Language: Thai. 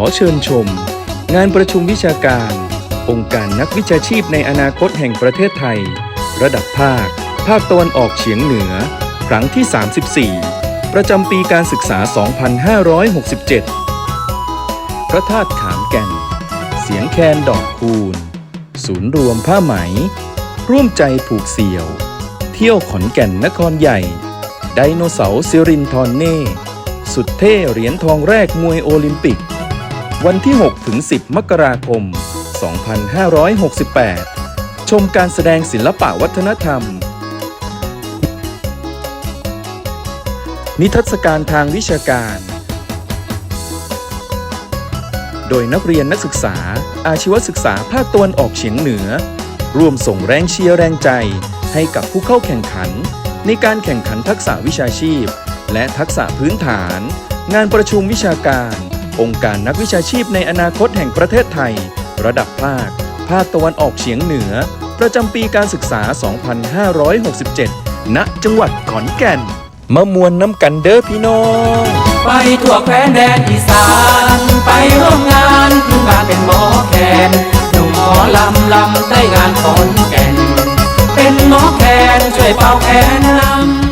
อเชิญชม งานประชุมวิชาการ องค์การนักวิชาชีพในอนาคตแห่งประเทศไทย ระดับภาค ภาคตะวันออกเฉียงเหนือ ครั้งที่ 34 ประจำปีการศึกษา 2567 พระธาตุขามแก่น เสียงแคนดอกคูณ ศูนย์รวมผ้าไหม ร่วมใจผูกเสี่ยว เที่ยวขอนแก่นนครใหญ่ ไดโนเสาร์ซิรินทรเน่สุดเท่เหรียญทองแรกมวยโอลิมปิก วันที่ 6 ถึง 10 มกราคม 2568 ชมการแสดงศิลปะวัฒนธรรม นิทรรศการทางวิชาการ โดยนักเรียนนักศึกษา อาชีวศึกษาภาคตะวันออกเฉียงเหนือ ร่วมส่งแรงเชียร์แรงใจ ให้กับผู้เข้าแข่งขัน ในการแข่งขันทักษะวิชาชีพ และทักษะพื้นฐาน งานประชุมวิชาการ องค์การนักวิชาชีพในอนาคตแห่งประเทศไทย ระดับภาค ภาคตะวันออกเฉียงเหนือ ประจำปีการศึกษา 2567 ณ จังหวัดขอนแก่น มามวนน้ำกันเด้อพี่น้อง ไปทั่วแคว้นแดนอีสาน ไปร่วมงานพื้นบ้านเป็นหมอแคนหนุ่มหมอลำลำได้งานขอนแก่น เป็นหมอแคนช่วยเป่าแคนนำ